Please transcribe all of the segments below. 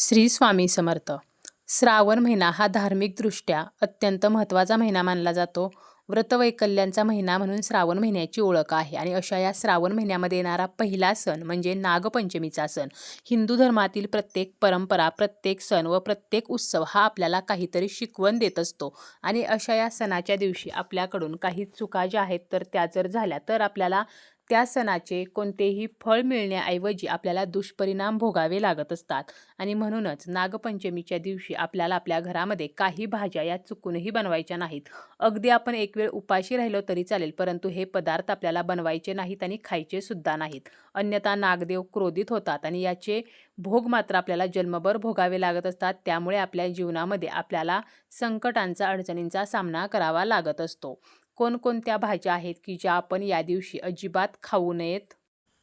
श्री स्वामी समर्थ. श्रावण महिना हा धार्मिकदृष्ट्या अत्यंत महत्त्वाचा महिना मानला जातो. व्रतवैकल्यांचा महिना म्हणून श्रावण महिन्याची ओळख आहे आणि अशा या श्रावण महिन्यामध्ये येणारा पहिला सण म्हणजे नागपंचमीचा सण. हिंदू धर्मातील प्रत्येक परंपरा प्रत्येक सण व प्रत्येक उत्सव हा आपल्याला काहीतरी शिकवण देत असतो आणि अशा या सणाच्या दिवशी आपल्याकडून काही चुका ज्या आहेत तर त्या जर झाल्या तर आपल्याला त्या सणाचे कोणतेही फळ मिळण्याऐवजी आपल्याला दुष्परिणाम भोगावे लागत असतात. आणि म्हणूनच नागपंचमीच्या दिवशी आपल्याला आपल्या घरामध्ये काही भाज्या या चुकूनही बनवायच्या नाहीत. अगदी आपण एक वेळ उपाशी राहिलो तरी चालेल परंतु हे पदार्थ आपल्याला बनवायचे नाहीत आणि खायचे सुद्धा नाहीत. अन्यथा नागदेव क्रोधित होतात आणि याचे भोग मात्र आपल्याला जन्मभर भोगावे लागत असतात. त्यामुळे आपल्या जीवनामध्ये आपल्याला संकटांचा अडचणींचा सामना करावा लागत असतो. कोणकोणत्या भाज्या आहेत की ज्या आपण या दिवशी अजिबात खाऊ नयेत?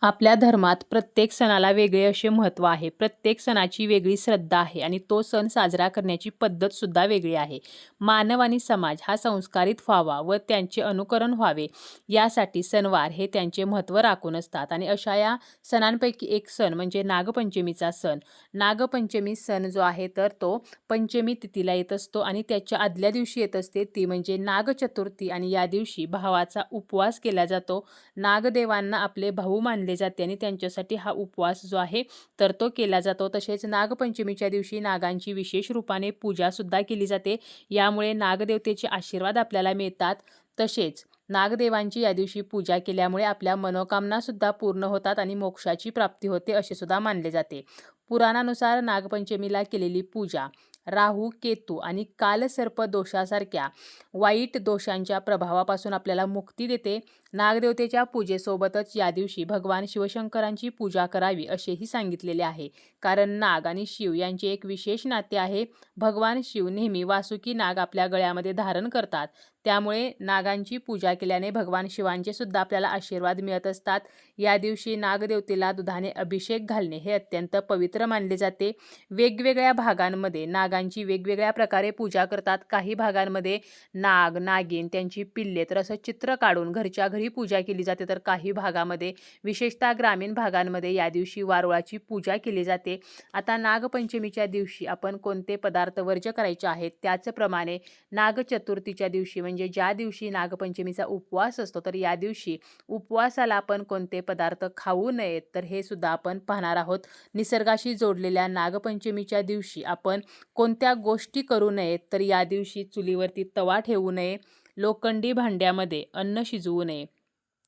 आपल्या धर्मात प्रत्येक सणाला वेगळे असे महत्त्व आहे. प्रत्येक सणाची वेगळी श्रद्धा आहे आणि तो सण साजरा करण्याची पद्धतसुद्धा वेगळी आहे. मानव आणि समाज हा संस्कारित व्हावा व त्यांचे अनुकरण व्हावे. यासाठी सणवार हे त्यांचे महत्त्व राखून असतात आणि अशा या सणांपैकी एक सण म्हणजे नागपंचमीचा सण. नागपंचमी सण जो आहे तर तो पंचमी तिथीला येत असतो आणि त्याच्या आदल्या दिवशी येत असते. ती म्हणजे नागचतुर्थी आणि या दिवशी भावाचा उपवास केला जातो. नागदेवांना आपले भाऊ मानले जाते आणि त्यांच्यासाठी हा उपवास जो आहे तर तो केला जातो. तसेच नागपंचमीच्या दिवशी नागांची विशेष रूपाने पूजासुद्धा केली जाते. यामुळे नागदेवतेचे आशीर्वाद आपल्याला मिळतात. तसेच नागदेवांची या दिवशी पूजा केल्यामुळे आपल्या मनोकामनासुद्धा पूर्ण होतात आणि मोक्षाची प्राप्ती होते असे सुद्धा मानले जाते. पुराणानुसार नागपंचमीला केलेली पूजा राहू केतू आणि कालसर्प दोषासारख्या वाईट दोषांच्या प्रभावापासून आपल्याला मुक्ती देते. नागदेवतेच्या पूजेसोबतच या दिवशी भगवान शिवशंकरांची पूजा करावी असेही सांगितलेले आहे. कारण नाग आणि शिव यांचे एक विशेष नाते आहे. भगवान शिव नेहमी वासुकी नाग आपल्या गळ्यामध्ये धारण करतात. त्यामुळे नागांची पूजा केल्याने भगवान शिवांचे सुद्धा आपल्याला आशीर्वाद मिळत असतात. या दिवशी नागदेवतेला दुधाने अभिषेक घालणे हे अत्यंत पवित्र मानले जाते. वेगवेगळ्या भागांमध्ये नागांची वेगवेगळ्या प्रकारे पूजा करतात. काही भागांमध्ये नाग नागिन त्यांची पिल्ले तर असं चित्र काढून घरच्या घरी पूजा केली जाते. तर काही भागामध्ये विशेषतः ग्रामीण भागांमध्ये या दिवशी वारुळाची पूजा केली जाते. आता नागपंचमीच्या दिवशी आपण कोणते पदार्थ वर्ज करायचे आहेत त्याचप्रमाणे नागचतुर्थीच्या दिवशी म्हणजे ज्या दिवशी नागपंचमीचा उपवास असतो तर या दिवशी उपवासाला आपण कोणते पदार्थ खाऊ नयेत तर हे सुद्धा आपण पाहणार आहोत. निसर्गाशी जोडलेल्या नागपंचमीच्या दिवशी आपण कोणत्या गोष्टी करू नयेत तर या दिवशी चुलीवरती तवा ठेवू नये लोखंडी भांड्यामध्ये अन्न शिजवू नये.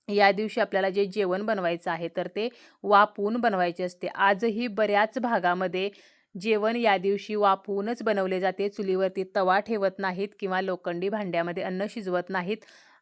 या दिवशी आपल्याला जे जेवण बनवायचं आहे तर ते वापवून बनवायचे असते. आजही बऱ्याच भागामध्ये जेवण या दिवशी वापवूनच बनवले जाते. चुलीवरती तवा ठेवत नाहीत किंवा लोखंडी भांड्यामध्ये अन्न शिजवत नाहीत.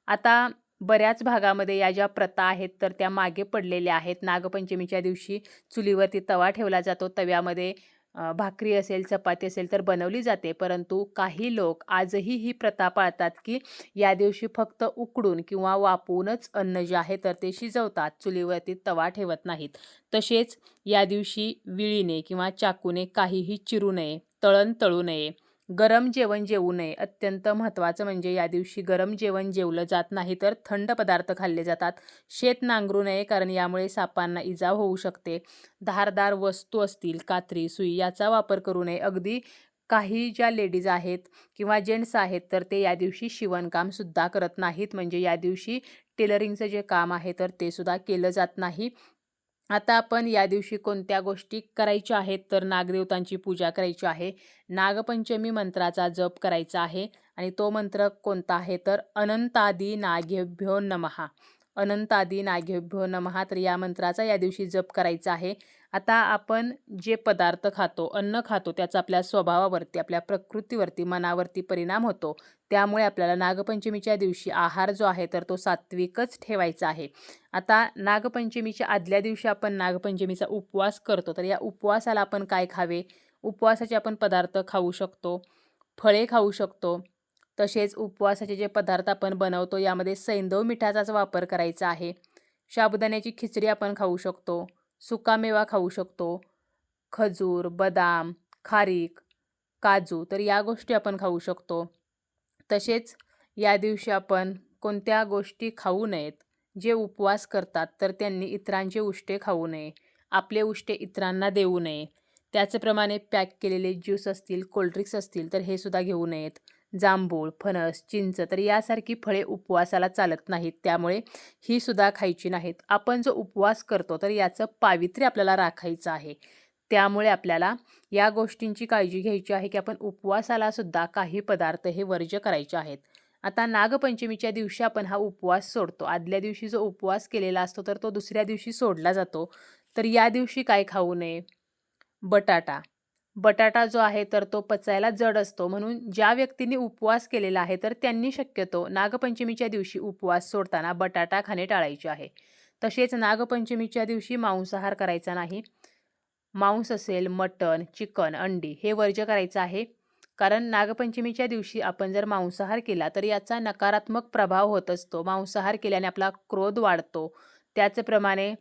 आता बऱ्याच भागामध्ये या ज्या प्रथा आहेत तर त्या मागे पडलेल्या आहेत. नागपंचमीच्या दिवशी चुलीवरती तवा ठेवला जातो. तव्यामध्ये भाकरी असेल चपाती असेल तर बनवली जाते. परंतु काही लोक आजही ही प्रथा पाळतात की या दिवशी फक्त उकडून किंवा वापूनच अन्न जे आहे तर ते शिजवतात. चुलीवरती तवा ठेवत नाहीत. तसेच या दिवशी विळीने किंवा चाकूने काहीही चिरू नये तळण तळू नये. गरम जेवण जेवू नये. अत्यंत महत्त्वाचं म्हणजे या दिवशी गरम जेवण जेवलं जात नाही तर थंड पदार्थ खाल्ले जातात. शेत नांगरू नये कारण यामुळे सापांना इजा होऊ शकते. धारदार वस्तू असतील कात्री सुई याचा वापर करू नये. अगदी काही ज्या लेडीज आहेत किंवा जेंट्स आहेत तर ते या दिवशी शिवणकामसुद्धा करत नाहीत. म्हणजे या दिवशी टेलरिंगचं जे काम आहे तर ते सुद्धा केलं जात नाही. आता आपण या दिवशी कोणत्या गोष्टी करायच्या आहेत? तर नागदेवतांची पूजा करायची आहे. नागपंचमी मंत्राचा जप करायचा आहे. आणि तो मंत्र कोणता आहे? तर अनंतादी नागेभ्यो नमहा अनंतादी नागेभ्यो नमहा तर या मंत्राचा या दिवशी जप करायचा आहे. आता आपण जे पदार्थ खातो अन्न खातो त्याचा आपल्या स्वभावावरती आपल्या प्रकृतीवरती मनावरती परिणाम होतो. त्यामुळे आपल्याला नागपंचमीच्या दिवशी आहार जो आहे तर तो सात्विकच ठेवायचा आहे. आता नागपंचमीच्या आदल्या दिवशी आपण नागपंचमीचा उपवास करतो. तर या उपवासाला आपण काय खावे? उपवासाचे आपण पदार्थ खाऊ शकतो फळे खाऊ शकतो तसेच उपवासाचे जे पदार्थ आपण बनवतो यामध्ये सैंदव मिठाचाच वापर करायचा आहे. साबुदाण्याची खिचडी आपण खाऊ शकतो सुकामेवा खाऊ शकतो खजूर बदाम खारीक काजू तर या गोष्टी आपण खाऊ शकतो. तसेच या दिवशी आपण कोणत्या गोष्टी खाऊ नयेत जे उपवास करतात तर त्यांनी इतरांचे उष्टे खाऊ नये आपले उष्टे इतरांना देऊ नये. त्याचप्रमाणे पॅक केलेले ज्यूस असतील कोल्ड्रिंक्स असतील तर हे सुद्धा घेऊ नयेत. जांभूळ फणस चिंच तर यासारखी फळे उपवासाला चालत नाहीत. त्यामुळे ही सुद्धा खायची नाहीत. आपण जो उपवास करतो तर याचं पावित्र्य आपल्याला राखायचं आहे. त्यामुळे आपल्याला या गोष्टींची काळजी घ्यायची आहे की आपण उपवासाला सुद्धा काही पदार्थ हे वर्ज्य करायचे आहेत. आता नागपंचमीच्या दिवशी आपण हा उपवास सोडतो. आदल्या दिवशी जो उपवास केलेला असतो तर तो दुसऱ्या दिवशी सोडला जातो. तर या दिवशी काय खाऊ नये? बटाटा. बटाटा जो आहे तर तो पचायला जड असतो. म्हणून ज्या व्यक्तींनी उपवास केलेला आहे तर त्यांनी शक्यतो नागपंचमीच्या दिवशी उपवास सोडताना बटाटा खाणे टाळायचे आहे. तसेच नागपंचमीच्या दिवशी मांसाहार करायचा नाही. मांस असेल मटण चिकन अंडी हे वर्ज्य करायचं आहे. कारण नागपंचमीच्या दिवशी आपण जर मांसाहार केला तर याचा नकारात्मक प्रभाव होत असतो. मांसाहार केल्याने आपला क्रोध वाढतो. त्याचप्रमाणे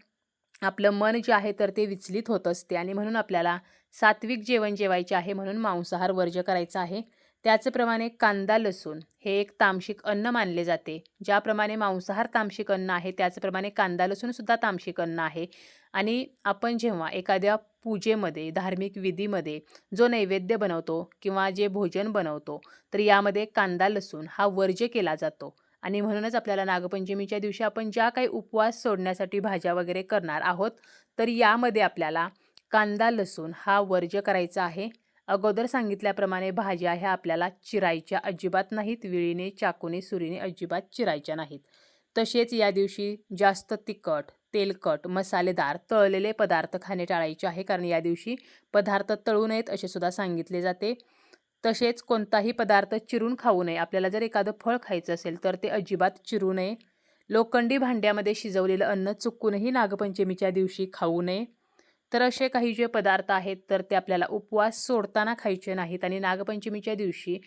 आपलं मन जे आहे तर ते विचलित होत असते आणि म्हणून आपल्याला सात्विक जेवण जेवायचे आहे म्हणून मांसाहार वर्ज्य करायचा आहे. त्याचप्रमाणे कांदा लसूण हे एक तामशिक अन्न मानले जाते. ज्याप्रमाणे मांसाहार तामशिक अन्न आहे त्याचप्रमाणे कांदा लसूणसुद्धा तामशिक अन्न आहे. आणि आपण जेव्हा एखाद्या पूजेमध्ये धार्मिक विधीमध्ये जो नैवेद्य बनवतो किंवा जे भोजन बनवतो तर यामध्ये कांदा लसूण हा वर्ज्य केला जातो. आणि म्हणूनच आपल्याला नागपंचमीच्या दिवशी आपण ज्या काही उपवास सोडण्यासाठी भाज्या वगैरे करणार आहोत तर यामध्ये आपल्याला कांदा लसूण हा वर्ज्य करायचा आहे. अगोदर सांगितल्याप्रमाणे भाज्या ह्या आपल्याला चिरायच्या अजिबात नाहीत विळीने चाकूने सुरीने अजिबात चिरायच्या नाहीत. तसेच या दिवशी जास्त तिखट तेलकट मसालेदार तळलेले पदार्थ खाणे टाळायचे आहे कारण या दिवशी पदार्थ तळू नयेत असे सुद्धा सांगितले जाते. तसेच कोणताही पदार्थ चिरून खाऊ नये. आपल्याला जर एखादं फळ खायचं असेल तर ते अजिबात चिरू नये. लोखंडी भांड्यामध्ये शिजवलेलं अन्न चुकूनही नागपंचमीच्या दिवशी खाऊ नये. तर असे काही जे पदार्थ आहेत तर ते आपल्याला उपवास सोडताना खायचे नाहीत आणि नागपंचमीच्या दिवशी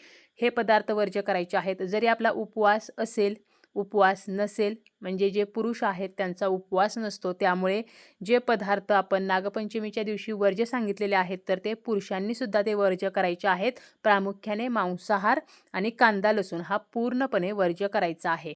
हे पदार्थ वर्ज्य करायचे आहेत. जरी आपला उपवास असेल उपवास नसेल म्हणजे जे पुरुष आहेत त्यांचा उपवास नसतो. त्यामुळे जे पदार्थ आपण नागपंचमीच्या दिवशी वर्ज्य सांगितलेले आहेत तर ते पुरुषांनीसुद्धा ते वर्ज्य करायचे आहेत. प्रामुख्याने मांसाहार आणि कांदा लसूण हा पूर्णपणे वर्ज्य करायचा आहे.